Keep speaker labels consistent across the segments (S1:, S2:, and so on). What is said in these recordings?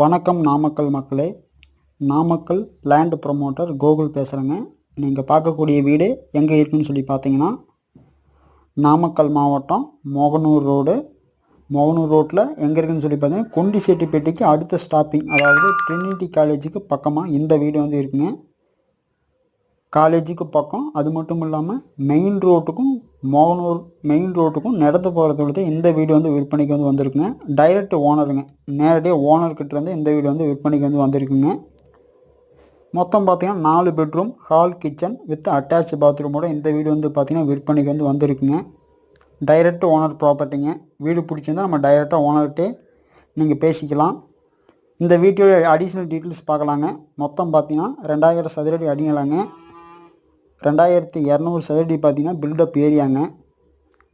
S1: வணக்கம் நாமக்கல் மக்களே. Namakkal land promoter Gokul பேசுகிறேங்க நீங்கள் பார்க்கக்கூடிய வீடு எங்கே இருக்குன்னு சொல்லி பார்த்தீங்கன்னா நாமக்கல் மாவட்டம் மோகனூர் ரோடு மோகனூர் ரோட்டில் எங்கே இருக்குன்னு சொல்லி பார்த்தீங்கன்னா கொண்டிசெட்டிப்பேட்டைக்கு அடுத்த ஸ்டாப்பிங் அதாவது ட்ரினிட்டி காலேஜுக்கு பக்கமாக இந்த வீடு வந்து இருக்குங்க. காலேஜுக்கு பக்கம். அது மட்டும் இல்லாமல் மெயின் ரோட்டுக்கும் மோகனூர் மெயின் ரோட்டுக்கும் நடந்து போகிறத விட இந்த வீடு வந்து விற்பனைக்கு வந்து வந்திருக்குங்க. டைரக்ட் ஓனருங்க நேரடியாக ஓனர்கிட்ட இருந்து இந்த வீடு வந்து விற்பனைக்கு வந்து வந்திருக்குங்க. மொத்தம் பார்த்திங்கன்னா நாலு bedroom hall kitchen with attach பாத்ரூமோட இந்த வீடு வந்து பார்த்தீங்கன்னா விற்பனைக்கு வந்து வந்திருக்குங்க. டைரக்ட் ஓனர் ப்ராப்பர்ட்டிங்க வீடு பிடிச்சிருந்தா நம்ம டைரெக்டாக ஓனர்கிட்டே நீங்கள் பேசிக்கலாம். இந்த வீட்டோட அடிஷ்னல் டீட்டெயில்ஸ் பார்க்கலாங்க. மொத்தம் பார்த்தீங்கன்னா ரெண்டாயிரம் சதுரடி அடிங்கலாங்க ரெண்டாயிரத்தி இரநூறு சதுரடி பார்த்தீங்கன்னா பில்டப் ஏரியாங்க.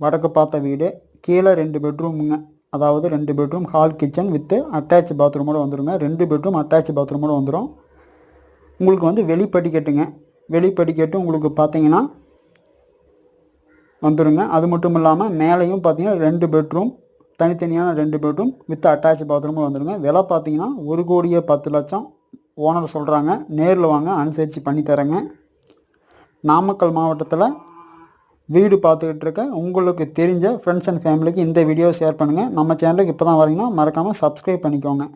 S1: வடக்கு பார்த்த வீடு கீழே ரெண்டு பெட்ரூமுங்க அதாவது ரெண்டு bedroom hall kitchen with attach பாத்ரூமோட வந்துடுங்க ரெண்டு பெட்ரூம் அட்டாச் பாத்ரூமோட வந்துடும் உங்களுக்கு வந்து வெளிப்படிக்கட்டுங்க. வெளிப்படிக்கட்டு உங்களுக்கு பார்த்தீங்கன்னா வந்துடுங்க அது மட்டும் இல்லாமல் மேலேயும் பார்த்தீங்கன்னா ரெண்டு பெட்ரூம் தனித்தனியான ரெண்டு பெட்ரூம் வித் அட்டாச் பாத்ரூமும் வந்துடுங்க விலை பார்த்தீங்கன்னா ஒரு கோடியே பத்து லட்சம். ஓனர் சொல்கிறாங்க நேரில் வாங்க அனுசரித்து பண்ணி தரேங்க. நாமக்கல் மாவட்டத்தில் வீடு பார்த்துக்கிட்டு இருக்க உங்களுக்கு தெரிஞ்ச ஃப்ரெண்ட்ஸ் அண்ட் ஃபேமிலிக்கு இந்த வீடியோ ஷேர் பண்ணுங்கள் நம்ம சேனலுக்கு இப்போ தான் வரீங்கன்னா மறக்காமல் சப்ஸ்கிரைப் பண்ணிக்கோங்க.